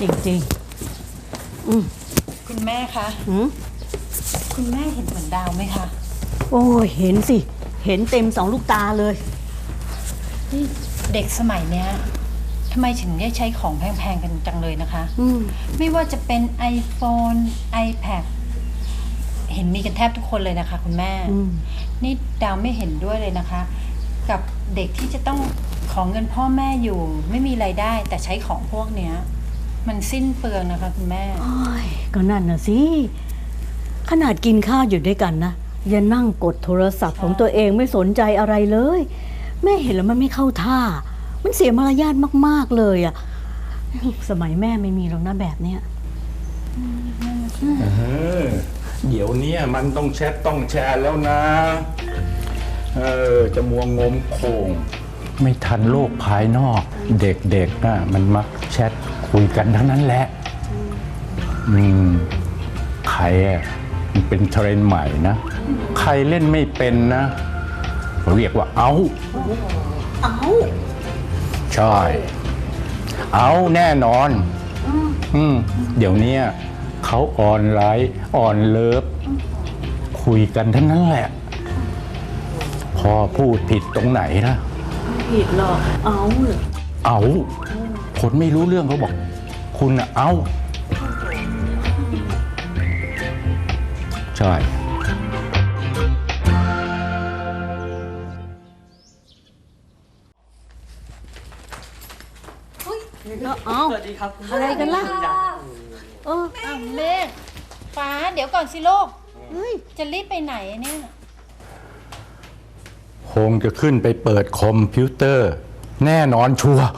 จริงคุณแม่คะๆหืมคุณแม่เห็นเหมือนดาวไหมคะ โอ้ยเห็นสิ เห็นเต็มสองลูกตาเลย นี่เด็กสมัยเนี้ยทำไมถึงได้ใช้ของแพงๆกันจังเลยนะคะ อืมไม่ว่าจะเป็น iPhone iPad เห็นมีกันแทบทุกคนเลยนะคะ คุณแม่ อืมนี่ดาวไม่เห็นด้วยเลยนะคะ กับเด็กที่จะต้องของเงินพ่อแม่อยู่ ไม่มีไรายได้แต่ใช้ของพวกเนี้ย มันสิ้นเปลืองนะคะคุณแม่ โอ้ยก็นั่นน่ะสิ ขนาดกินข้าวอยู่ด้วยกันนะยังนั่งกดโทรศัพท์ของตัวเองไม่สนใจอะไรเลย แม่เห็นแล้วมันไม่เข้าท่า มันเสียมารยาทมาก ๆ เลยอะสมัยแม่ไม่มีหรอกนะแบบเนี้ยเออเดี๋ยวเนี้ยมันต้องแชทต้องแชร์แล้วนะ เออจะมัวงมโคง ไม่ทันโลกภายนอก เด็กๆน่ะมันมักแชท คุยกันทั้งนั้นแหละ อืม ใครอะมันเป็นเทรนด์ใหม่นะ ใครเล่นไม่เป็นนะเรียกว่าเอา เอาใช่ เอาแน่นอน อืม เดี๋ยวเนี้ยเขาออนไลน์ออนเลิฟ คุยกันทั้งนั้นแหละ พอพูดผิดตรงไหนนะไม่ผิดหรอก เอาเหรอเอา คนไม่รู้เรื่องเขาบอก คุณอะเอาใช่แล้วเอาสวัสดีครับอะไรกันล่ะ เอออ้าวเมฆฟ้าเดี๋ยวก่อนสิลูกเฮ้ยจะรีบไปไหนเนี่ย คงจะขึ้นไปเปิดคอมพิวเตอร์ แน่นอนชัวร์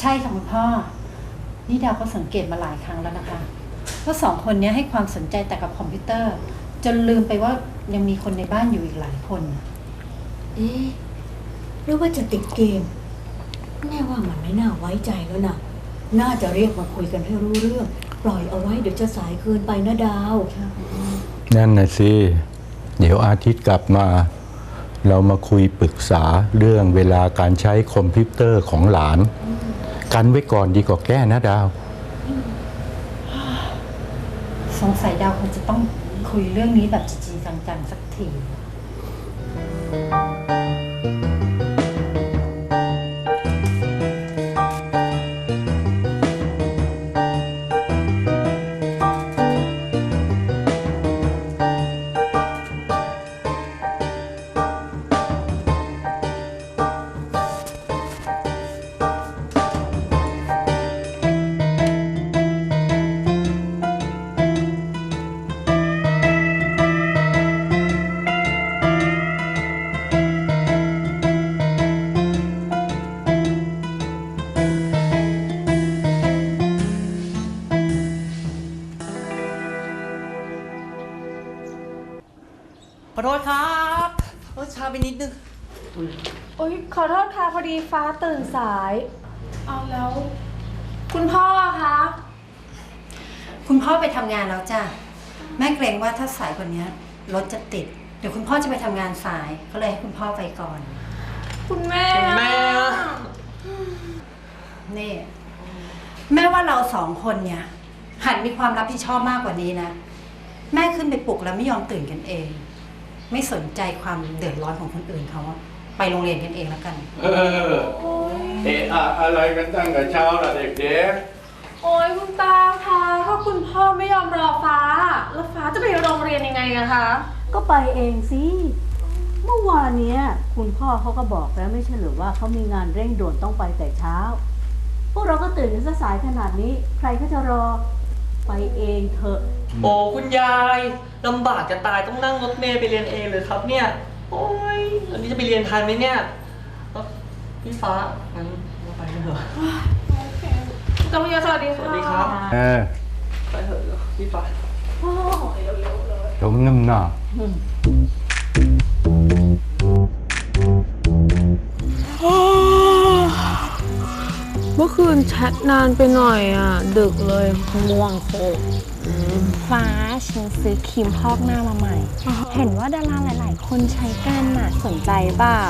ใช่ค่ะคุณพ่อ นี่ดาวก็สังเกตมาหลายครั้งแล้วนะคะว่าสองคนเนี้ยให้ความสนใจแต่กับคอมพิวเตอร์ จนลืมไปว่ายังมีคนในบ้านอยู่อีกหลายคน เอ๊ะหรือว่าจะติดเกมแม่ว่ามันไม่น่าไว้ใจแล้วนะน่าจะเรียกมาคุยกันให้รู้เรื่อง ปล่อยเอาไว้เดี๋ยวจะสายเกินไปนะดาวนั่นนะสิ เดี๋ยวอาทิตย์กลับมา เรามาคุยปรึกษาเรื่องเวลาการใช้คอมพิวเตอร์ของหลาน กันไว้ก่อนดีกว่าแก้นะดาว สงสัยดาวคงจะต้องคุยเรื่องนี้แบบจริงๆจังๆสักที อโทษครับโอ้ช้าไปนิดนึง โอ๊ยขอโทษค่ะพอดีฟ้าตื่นสาย เอาแล้ว คุณพ่ออะคะ คุณพ่อไปทำงานแล้วจ้ะ แม่เกรงว่าถ้าสายกว่านี้รถจะติด เดี๋ยวคุณพ่อจะไปทำงานสาย ก็เลยให้คุณพ่อไปก่อน คุณแม่คุณแม่ นี่แม่ว่าเราสองคนเนี่ย หันมีความรับผิดชอบมากกว่านี้นะ แม่ขึ้นไปปลุกแล้วไม่ยอมตื่นกันเอง ไม่สนใจความเดือดร้อนของคนอื่นเขาอะไปโรงเรียนกันเองแล้วกัน เออเอะอะอะไรกันตั้งแต่เช้าล่ะเด็กโอ๊ยคุณตาคะถ้าคุณพ่อไม่ยอมรอฟ้า แล้วฟ้าจะไปโรงเรียนยังไงอะคะ ก็ไปเองสิ เมื่อวานเนี้ย คุณพ่อเขาก็บอกแล้วไม่ใช่หรือว่าเขามีงานเร่งด่วนต้องไปแต่เช้า พวกเราก็ตื่นกันซะสายขนาดนี้ ใครก็จะรอ ไปเองเถอะ โอ้คุณยายลำบากจะตายต้องนั่งรถเมล์ไปเรียนเองเลยครับเนี่ย โอ้ยอันนี้จะไปเรียนทันไหมเนี่ยเอ้าพี่ฟ้างั้นเราไปกันเถอะจงยาสวัสดีสค่ะวัสดีครับๆเออไปเถอะพี่ฟ้าสมน้ำหน้า มื่อคืนแชทนานไปหน่อยอะ ดึกเลยง่วงโคตรฟ้าฉันซื้อครีมพอกหน้ามาใหม่ เห็นว่าดาราหลาย ๆ คนใช้กันน่ะสนใจเปล่า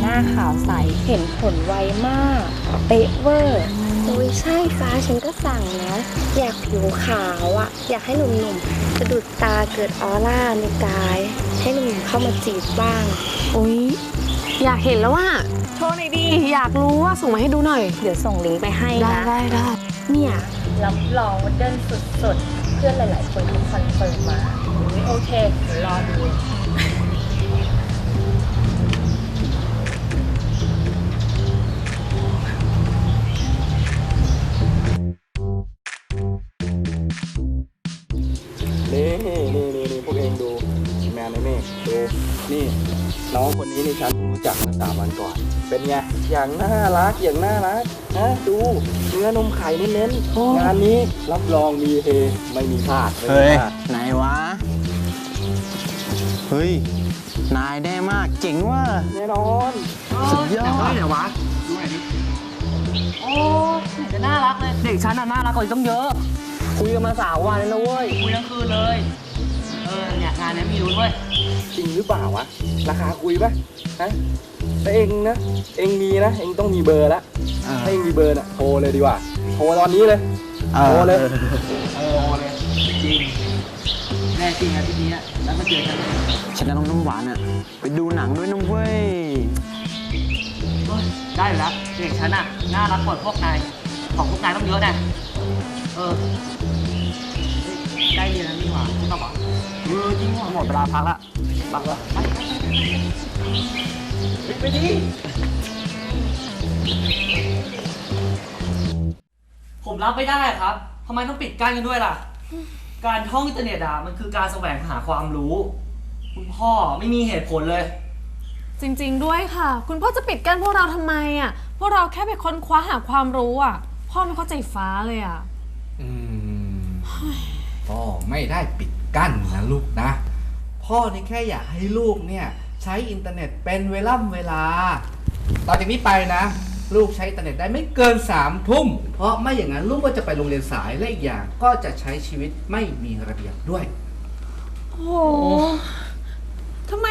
หน้าขาวใสเห็นผลไวมาก เป๊ะเวอร์โอ้ยใช่ฟ้าฉันก็สั่งแล้วอยากผิวขาวอะอยากให้หนุ่มๆสะดุดตาเกิดออร่าในกาย ให้หนุ่มๆเข้ามาจีบบ้างอุ้ยอยากเห็นแล้วว่า โชว์หน่อยดี อยากรู้ว่าส่งมาให้ดูหน่อย เดี๋ยวส่งลิงก์ไปให้ได้นะ ได้ได้เนี่ยรับรองว่าเดินสุดๆ เพื่อนหลายๆ คนเขาคอนเฟิร์มมาอุ๊ยโอเคเดี๋ยวรอดู น้องคนนี้นี่ฉันรู้จักมาสามวันก่อน เป็นไง อย่างน่ารัก อย่างน่ารักนะดูเนื้อนมไข่เน้นๆ งานนี้รับรองมีเฮไม่มีพลาดไม่มีเฮ้ย พลาดไหนวะ เฮ้ย นายได้มากเจ๋งว่ะ แน่นอน สุดยอดเดี๋ยววะโอ้ไหนจะน่ารักเลย เด็กฉันน่ะน่ารักกว่าอีกต้องเยอะ คุยกันมาสามวันแล้วนะเว้ย คุยทั้งคืนเลย เออเนี่ยงานเนี้ยมีลุ้นเว้ย จริงหรือเปล่าวะ ราคาคุยปะฮะแต่เองนะ เองมีนะ เองต้องมีเบอร์แล้วอ่าถ้าเองมีเบอร์น่ะโทรเลยดีกว่า โทรตอนนี้เลย โทรเลยเออเลยจริงแน่จริงอาทิตย์นี้อะแล้วมาเจอกันเลยฉันจะน้องน้ำหวานอะ ไปดูหนังด้วยนะเว้ยเฮ้ย ได้อยู่แล้วเด็กฉันอะน่ารักกว่าพวกนายของพวกนายต้องเยอะนะเออเฮ้ยได้เรียนแล้วนี่หว่าใช่ป่ะเออจริงว่ะหมดเวลาพักละ ไปไปไปไปดิผมรับไม่ได้ครับทำไมต้องปิดกั้นกันด้วยล่ะ การท่องอินเทอร์เน็ตอะมันคือการแสวงหาความรู้ คุณพ่อไม่มีเหตุผลเลย จริงๆด้วยค่ะ คุณพ่อจะปิดกั้นพวกเราทำไมอะ พวกเราแค่ไปค้นคว้าหาความรู้อะ พ่อไม่เข้าใจฟ้าเลยอะ อืมพ่อไม่ได้ปิดกั้นนะลูกนะ พ่อนี่แค่อยากให้ลูกเนี่ยใช้อินเทอร์เน็ตเป็นเวล่ำเวลา ต่อจากนี้ไปนะ ลูกใช้อินเทอร์เน็ตได้ไม่เกินสามทุ่ม เพราะไม่อย่างนั้นลูกก็จะไปโรงเรียนสายและอีกอย่างก็จะใช้ชีวิตไม่มีระเบียบด้วย โอ้โหทำไม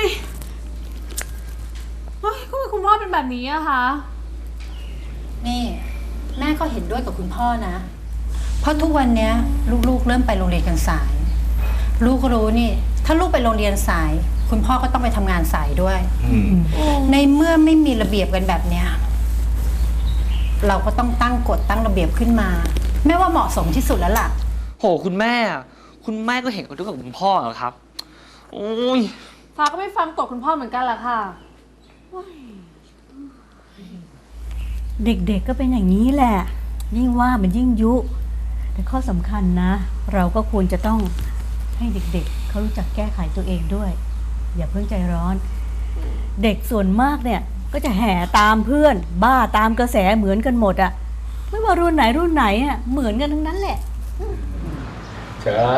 เฮ้ยทำไมคุณพ่อเป็นแบบนี้อะคะ นี่แม่ก็เห็นด้วยกับคุณพ่อนะ เพราะทุกวันเนี้ย ลูกๆเริ่มไปโรงเรียนกันสาย ลูกรู้นี่ ถ้าลูกไปโรงเรียนสาย คุณพ่อก็ต้องไปทำงานสายด้วย อืม ในเมื่อไม่มีระเบียบกันแบบเนี้ยเราก็ต้องตั้งกฎตั้งระเบียบขึ้นมา แม่ว่าเหมาะสมที่สุดแล้วล่ะ โหคุณแม่อะคุณแม่ก็เห็นกับด้วยกับคุณพ่อเหรอครับ โอ้ย ฟ้าก็ไม่ฟังกฎคุณพ่อเหมือนกันแหละค่ะ เด็กๆก็เป็นอย่างนี้แหละ ยิ่งว่ามันยิ่งยุ แต่ข้อสำคัญนะ เราก็ควรจะต้องให้เด็กๆ เขารู้จักแก้ไขตัวเองด้วย อย่าเพิ่งใจร้อน เด็กส่วนมากเนี่ยก็จะแห่ตามเพื่อน บ้าตามกระแสเหมือนกันหมดอะไม่ว่ารุ่นไหนรุ่นไหนอะเหมือนกันทั้งนั้นแหละ ใช่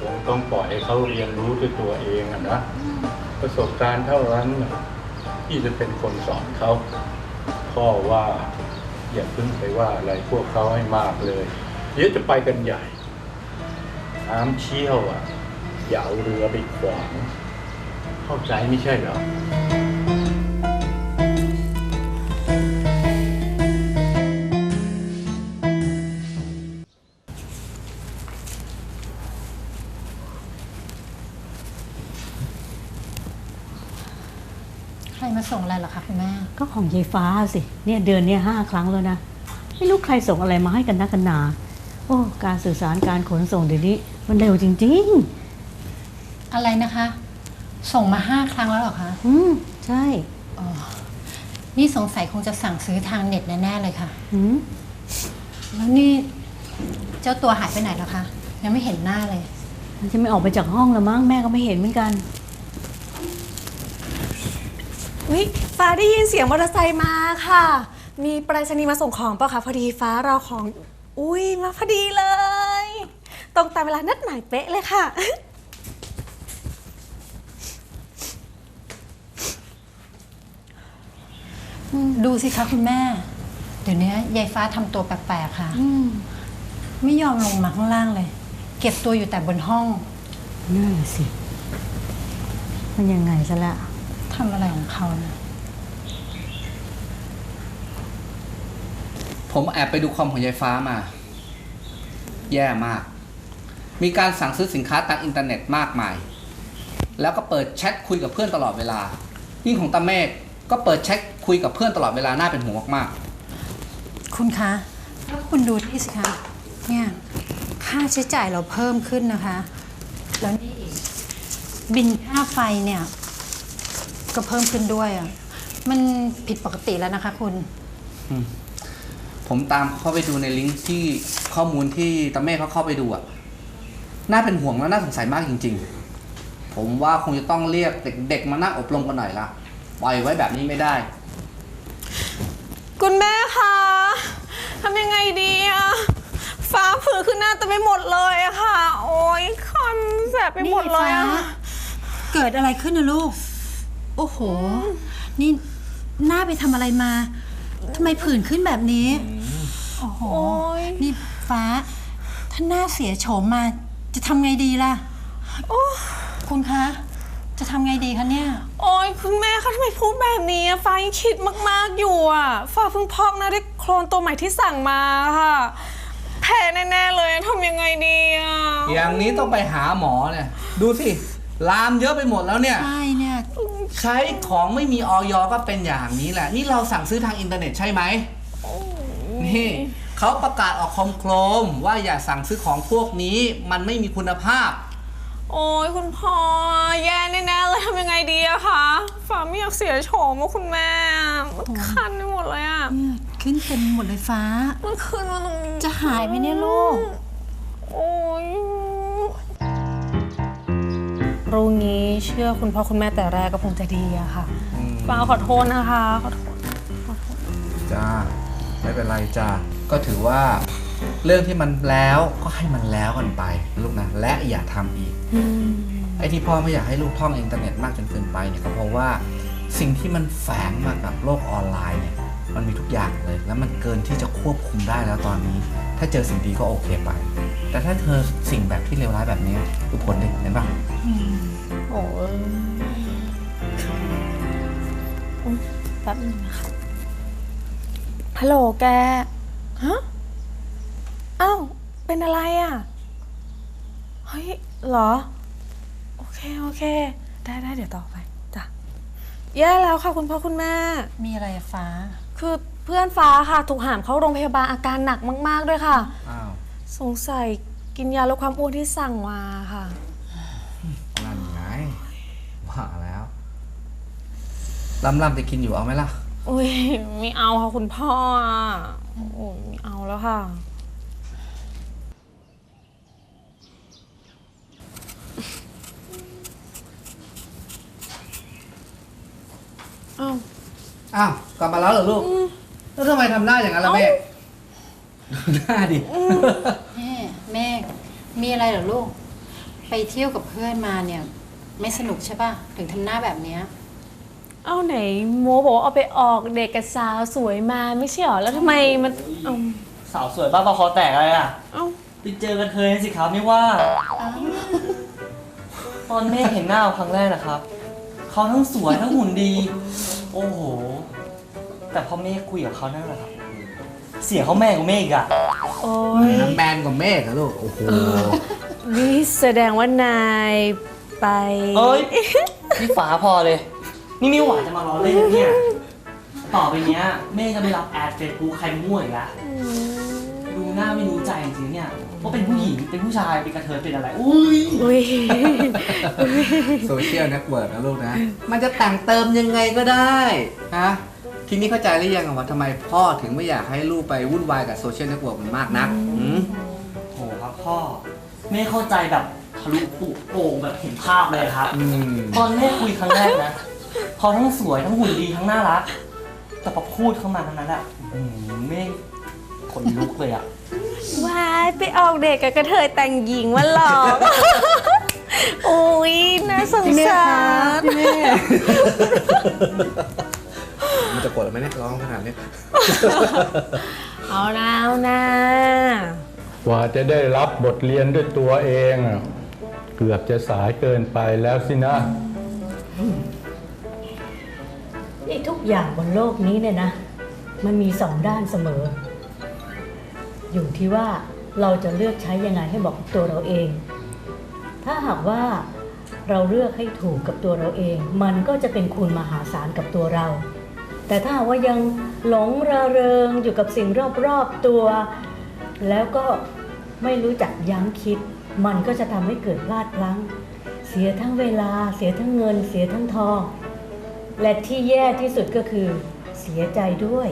คงต้องปล่อยให้เขาเรียนรู้ด้วยตัวเองอะนะประสบการณ์เท่านั้นที่จะเป็นคนสอนเขาพ่อว่าอย่าเพิ่งไปว่าอะไรพวกเขาให้มากเลย เดี๋ยวจะไปกันใหญ่น้ำเชี่ยวอะ อย่าเอาเรือไปขวาง เข้าใจไม่ใช่เหรอ ใครมาส่งอะไรเหรอคะคุณแม่ ก็ของยายฟ้าสิ เนี่ยเดือนเนี้ยห้าครั้งแล้วนะ ไม่รู้ใครส่งอะไรมาให้กันนักกันหนา โอ้ การสื่อสารการขนส่งเดี๋ยวนี้ มันเร็วจริง อะไรนะคะ ส่งมาห้าครั้งแล้วเหรอคะๆอืมใช่อ๋อนี่สงสัยคงจะสั่งซื้อทางเน็ตแน่ๆเลยค่ะ อืมแล้วนี่เจ้าตัวหายไปไหนแล้วคะ ยังไม่เห็นหน้าเลย มันจะไม่ออกไปจากห้องแล้วมั้งแม่ก็ไม่เห็นเหมือนกันวิฟ้าได้ยินเสียงมอเตอร์ไซค์มาค่ะ มีไปรษณีย์มาส่งของเปล่ะคะพอดีฟ้ารอของ อุ้ยมาพอดีเลย ตรงตามเวลานัดหมายเป๊ะเลยค่ะ ดูสิคะคุณแม่ เดี๋ยวนี้ยายฟ้าทำตัวแปลกๆค่ะ ไม่ยอมลงมาข้างล่างเลย เก็บตัวอยู่แต่บนห้องนั่นสิ มันยังไงซะละทำอะไรของเขานะผมแอบไปดูคอมของยายฟ้ามา แย่มาก มีการสั่งซื้อสินค้าทางอินเทอร์เน็ตมากมาย แล้วก็เปิดแชทคุยกับเพื่อนตลอดเวลา ยิ่งของตาเมฆ ก็เปิดแชทคุยกับเพื่อนตลอดเวลาน่าเป็นห่วงมากคุณคะแล้วคุณดูที่สิคะ เนี่ยค่าใช้จ่ายเราเพิ่มขึ้นนะคะ แล้วนี่อีกบินค่าไฟเนี่ย ก็เพิ่มขึ้นด้วยอะมันผิดปกติแล้วนะคะคุณ ๆ ผมตามเข้าไปดูในลิงก์ที่ข้อมูลที่ตาเมฆเขาเข้าไปดูอะน่าเป็นห่วงและน่าสงสัยมากจริง ๆ ผมว่าคงจะต้องเรียกเด็กๆมานั่งอบรมกันหน่อยละ ปล่อยไว้แบบนี้ไม่ได้ คุณแม่คะทำยังไงดีอะฟ้าผือขึ้นหน้าเต็มไปหมดเลยอะค่ะ โอ้ยคันแสบไปหมดเลยอะนี่ฟ้าเกิดอะไรขึ้นนะลูก โอ้โห นี่หน้าไปทำอะไรมาทำไมผื่นขึ้นแบบนี้ โอ้โห โอ้ยนี่ฟ้า ถ้าหน้าเสียโฉมมาจะทำไงดีล่ะ คุณคะ จะทำไงดีคะเนี่ย โอ้ยคุณแม่คะทำไมพูดแบบนี้อะฟ้ายังคิดมากๆอยู่อะฟ้าเพิ่งพอกหน้าด้วยโครนตัวใหม่ที่สั่งมาค่ะ แพ้แน่ๆเลยทำยังไงดีอะอย่างนี้ต้องไปหาหมอเนี่ย ดูสิ ลามเยอะไปหมดแล้วเนี่ย ใช่เนี่ย ใช้ของไม่มีออยก็เป็นอย่างนี้แหละ นี่เราสั่งซื้อทางอินเทอร์เน็ตใช่ไหม นี่เขาประกาศออกคอมโครมว่าอย่าสั่งซื้อของพวกนี้มันไม่มีคุณภาพ โอ้ยคุณพ่อแย่แน่ๆเลยทำยังไงดีอะคะฟ้าไม่อยากเสียโฉมว่าคุณแม่มันคันไปหมดเลยอะเนี่ยขึ้นเต็มหมดเลยฟ้า มันขึ้นมาตรงนี้จะหายไหมเนี่ยลูก โอ้ยรู้งี้เชื่อคุณพ่อคุณแม่แต่แรกก็คงจะดีอะค่ะฟ้าขอโทษนะคะขอโทษจ้าไม่เป็นไรจ้าก็ถือว่า เรื่องที่มันแล้วก็ให้มันแล้วกันไปลูกนะและอย่าทำอีกไอ้ที่พ่อไม่อยากให้ลูกท่องอินเทอร์เน็ตมากจนเกินไปเนี่ยก็เพราะว่าสิ่งที่มันแฝงมากับโลกออนไลน์เนี่ยมันมีทุกอย่างเลย แล้วมันเกินที่จะควบคุมได้แล้วตอนนี้ ถ้าเจอสิ่งดีก็โอเคไป แต่ถ้าเธอสิ่งแบบที่เลวร้ายแบบนี้ดูผลดิเห็นปะโอ้ยอืมแป๊บนึงนะคะฮัลโหลแก ฮะ อ้าว เป็นอะไรอะ เฮ้ยเหรอ โอเค โอเค ได้ได้เดี๋ยวต่อไปจ้ะแย่แล้วค่ะคุณพ่อคุณแม่ มีอะไรอะฟ้า คือเพื่อนฟ้าค่ะ ถูกหามเข้าโรงพยาบาลอาการหนักมาก ๆ ด้วยค่ะ อ้าวสงสัยกินยาลดความอ้วนที่สั่งมาค่ะ นั่นไงว่าแล้วลำลำจะกินอยู่เอาไหมล่ะ อุ้ยไม่เอาค่ะคุณพ่ออะโอ้ยไม่เอาแล้วค่ะ อ้าอ้าวกลับมาแล้วเหรอลูกแล้วทำไมทำหน้าอย่างนั้นล่ะแม่ดูหน้าดิแม่แม่มีอะไรเหรอลูก ไปเที่ยวกับเพื่อนมาเนี่ย ไม่สนุกใช่ป่ะ ถึงทำหน้าแบบเนี้ยเอาไหนโมบอกว่าเอาไปออกเด็กกับสาวสวยมาไม่ใช่เหรอ แล้วทำไมมันเอ้าสาวสวยบ้าบอคอแตกอะไรอะเอ้าไปเจอกันเคยสิครับไม่ว่า ตอนเมฆเห็นหน้าครั้งแรกนะครับ เขาทั้งสวยทั้งหุ่นดี โอ้โห แต่พอเมฆคุยกับเขานั่นแหละครับ เสียงเขาแม่กว่าเมฆอีกอะ โอ้ยน้ำแมนกว่าเมฆเหรอลูก โอ้โห นี่แสดงว่านายไป เอ้ยนี่ฝาพอเลย นี่มิวหวานจะมาล้อเล่นเนี่ย ต่อไปเนี้ยเมฆจะไม่รับแอดเฟซบุ๊กใครมั่วอีกแล้ว ดูหน้าไม่รู้ใจจริงๆเนี่ยว่าเป็นผู้หญิงเป็นผู้ชายเป็นกระเทยเป็นอะไรอุ้ยอุ้ยโซเชียลเน็ตเวิร์กนะลูกนะ มันจะแต่งเติมยังไงก็ได้ฮะทีนี้เข้าใจหรือยังว่าทำไมพ่อถึงไม่อยากให้ลูกไปวุ่นวายกับโซเชียลเน็ตเวิร์กมันมากนักหืมโหครับพ่อ ไม่เข้าใจแบบทะลุปุโป่งแบบเห็นภาพเลยครับ อืมตอนแรกคุยครั้งแรกนะเขาทั้งสวยทั้งหุ่นดีทั้งน่ารัก แต่พอพูดเข้ามาเท่านั้นอะอืมไม่ คนลุกเลยอะวายไปออกเด็กกับกระเทยแต่งหญิงมาหลอกโอ้ยน่าสงสารทจะกดไหมเนี่ยร้องขนาดเนี้ยเอานะเอานะกว่าจะได้รับบทเรียนด้วยตัวเองอะเกือบจะสายเกินไปแล้วสินะ นี่ทุกอย่างบนโลกนี้เนี่ยนะ มันมีสองด้านเสมอ อยู่ที่ว่าเราจะเลือกใช้ยังไงให้บอกกับตัวเราเอง ถ้าหากว่าเราเลือกให้ถูกกับตัวเราเอง มันก็จะเป็นคุณมหาศาลกับตัวเรา แต่ถ้าว่ายังหลงระเริงอยู่กับสิ่งรอบๆตัว แล้วก็ไม่รู้จักยั้งคิด มันก็จะทำให้เกิดพลาดพลั้ง เสียทั้งเวลา เสียทั้งเงิน เสียทั้งทอง และที่แย่ที่สุดก็คือเสียใจด้วย